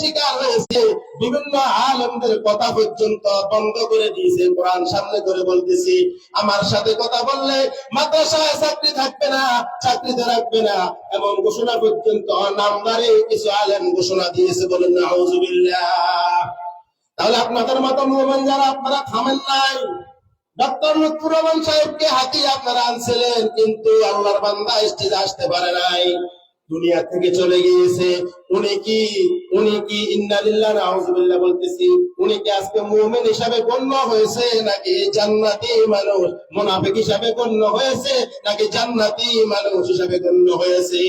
শিকার হয়েছে। বিভিন্ন আলমদের কথা পর্যন্ত বন্ধ করে দিয়েছে। কোরআন সামনে করে বলতেছি, আমার সাথে কথা বললে মাদ্রাসায় চাকরি থাকবে না চাকরিতে রাখবে না। এমন ঘোষণা পর্যন্ত নামদারে কিছু আলেম ঘোষণা দিয়েছে বলেন না তাহলে আপনাদের মতো মোমেন যারা, আপনারা থামেন নাই। ডক্টর লুৎফুর রহমান সাহেবকে হাতিয়ে আপনারা আনছিলেন, কিন্তু আল্লাহর বান্দা স্টেজে আসতে পারে নাই। দুনিয়া থেকে চলে গিয়েছে। উনি কি উনি কি ইন্নালিল্লাহ নাউজুবিল্লাহ বলতেছি, উনি কি আজকে মুমিন হিসাবে গণ্য হয়েছে নাকি জান্নাতি মানুষ? মুনাফিক হিসাবে গণ্য হয়েছে নাকি জান্নাতি মানুষ হিসাবে গণ্য হয়েছে?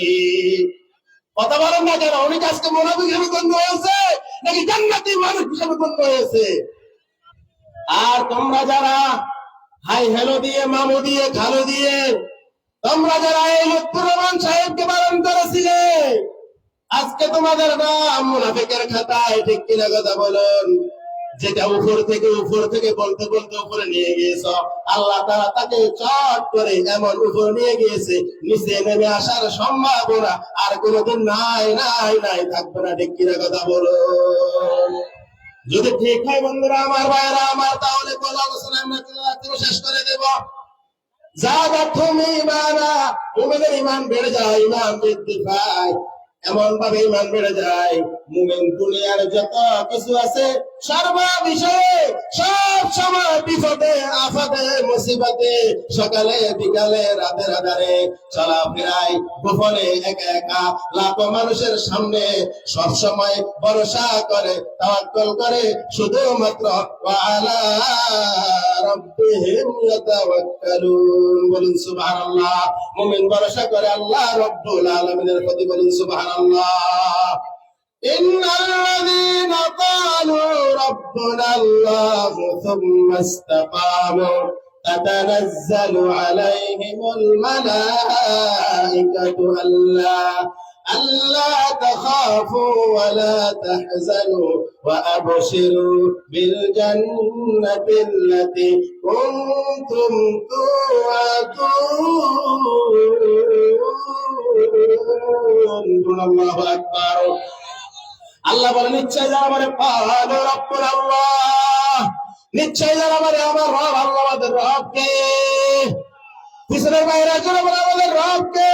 কথা বলেন না কেন, উনি আজকে মুনাফিক হিসাবে গণ্য হয়েছে নাকি জান্নাতি মানুষ হিসাবে গণ্য হয়েছে? আর তোমরা যারা হাই হ্যালো দিয়ে, মামু দিয়ে, খালো দিয়ে, তোমরা যারা এই লুৎফুর আজকে তোমাদের নাম মুনাফিকের খাতায়, ঠিক কিনা কথা বলুন? যেটা উপর থেকে উপর থেকে বলতে বলতে উপরে নিয়ে গিয়েছ। আল্লাহ তারা তাকে চট করে এমন উপরে নিয়ে গিয়েছে, নিচে নেমে আসার সম্ভাবনা আর কোনোদিন নাই নাই নাই, থাকবে না, ঠিক কিনা কথা বলুন। যদি ঠিক হয় বন্ধুরা, আমার ভাইরা আমার, তাহলে বলো, আলোচনা আমরা শেষ করে দেব? যা তুমি ইমান বেড়ে যায় ইমান বৃদ্ধি পায়। এমন ভাবে ইমান বেড়ে যায়। মুমিন দুনিয়ার যত কিছু আছে শুধুমাত্র বলুন সুবহানাল্লাহ। মুমিন ভরসা করে আল্লাহ রব্দুল আলমিনের প্রতি বলুন সুবহানাল্লাহ। ইন্নাল্লাযীনা ক্বালু ربنا الله ثم استقاموا تتنزل عليهم الملائكة ألا ألا تخافوا ولا تحزنوا وأبشروا بالجنة التي كنتم توعدون. الله أكبر. আল্লাহ বলে নিশ্চয় যারা পাহাড় রব্বুল আল্লাহ। নিশ্চয় যারা আমার আমার রব, আল্লাহ আমাদের রবকে। পিছনের বাইরে চলে বলে আমাদের রবকে।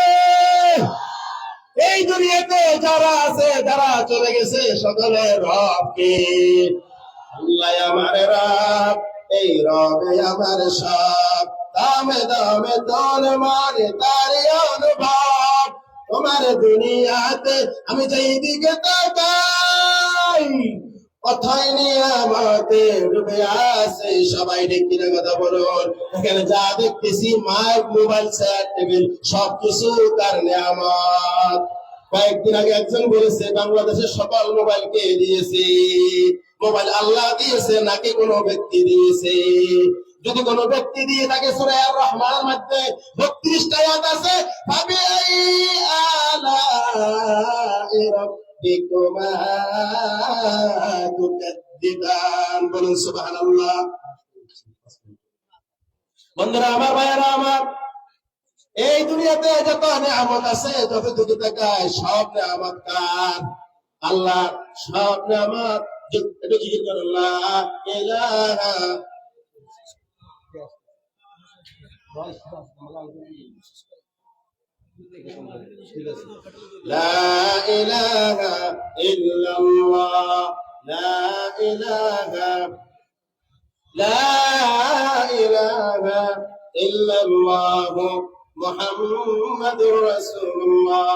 এই দুনিয়াতে যারা আছে যারা চলে গেছে সকলের রবকে। আল্লাহ আমার রব, এই রবে আমার সব। দামে দামে তোর মারে তার অনুভব। তোমার দুনিয়াতে আমি যেই দিকে তাকাই কয়েকদিন আগে একজন বলেছে, বাংলাদেশের সকল মোবাইল কে দিয়েছে। মোবাইল আল্লাহ দিয়েছে, নাকি কোনো ব্যক্তি দিয়েছে? যদি কোনো ব্যক্তি দিয়ে তাকে সুরে আর রহমানের মধ্যে বত্রিশটা আছে রাব্বিকুমা তুকাদ্দিবান বলুন বন্ধুরা, আমার ভাইয়েরা, আমার। এই দুনিয়াতে যত নিয়ামত আছে, যত দিকে তাকায় সব নিয়ামত কার? আল্লাহ, সব নিয়ামত। একটু জিজ্ঞেস করুন, লা ইলাহা لا إله إلا الله لا إله لا إله إلا الله محمد رسول الله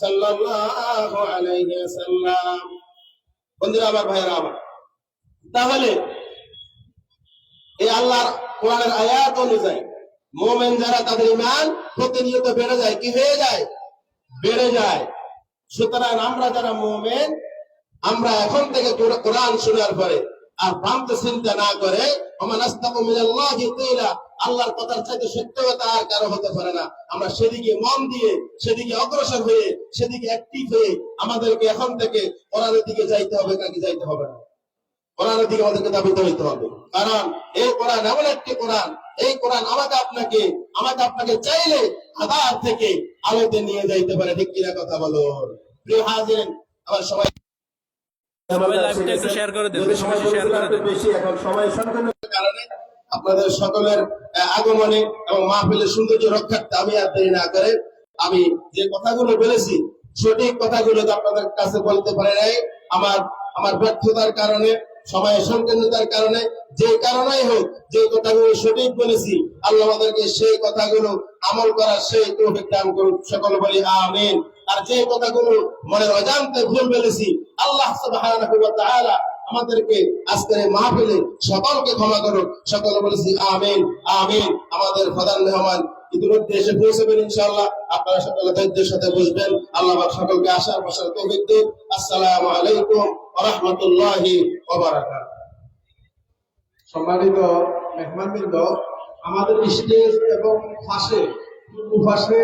صلى الله عليه وسلم বন্ধুরা আমার ভাইয়েরা আমার তাহলে এই আল্লাহর কোরআনের আয়াত অনুযায়ী মোমেন যারা তাদের ইমান প্রতিনিয়ত বেড়ে যায়, কি হয়ে যায়? বেড়ে যায়। সুতরাং আমরা যারা মোমেন, আমরা এখন থেকে কোরআন শোনার পরে আর ভ্রান্ত চিন্তা না করে আল্লাহর কথার চাইতে সত্য কথা আর কারও হতে পারে না। আমরা সেদিকে মন দিয়ে, সেদিকে অগ্রসর হয়ে, সেদিকে অ্যাক্টিভ হয়ে আমাদেরকে এখন থেকে কোরআনের দিকে যাইতে হবে নাকি যাইতে হবে না? কোরআনের দিকে আমাদেরকে দাবিত হইতে হবে। কারণ এই কোরআন এমন একটি কোরআন এই কোরআন আমাকে আপনাকে আমাকে আপনাকে চাইলে আধার থেকে আলোতে নিয়ে যাইতে পারে। ঠিক কিনা কথা বলো? প্রিয় হাজির আমার সবাই আপনাদের সকলের আগমনে এবং মাহফিলের সৌন্দর্য রক্ষার্থে আমি আর দেরি না করে আমি যে কথাগুলো বলেছি সঠিক কথাগুলো আপনাদের কাছে বলতে পারে নাই। আমার আমার ব্যর্থতার কারণে সময়ের সংকীর্ণতার কারণে, যে কারণেই হোক, যে কথাগুলো সঠিক বলেছি, আল্লাহ আমাদেরকে সেই কথাগুলো আমল করার সেই তৌফিক দান করুক, সকল বলি আমিন। আর যে কথাগুলো মনের অজান্তে ভুল বলেছি, আল্লাহ সুবহানাহু ওয়া তাআলা আমাদেরকে আজকের মাহফিলে সকলকে ক্ষমা করুক, সকল বলেছি আমিন আমিন। আমাদের প্রধান মেহমান ইতিমধ্যে এসে আপনারা সকলে ধৈর্যের সাথে আল্লাহ সকলকে আসার বসার তৌফিক দিন আলাইকুম সম্মানিত মেহমানবৃন্দ, আমাদের স্টেজ এবং ফাঁসে পাশে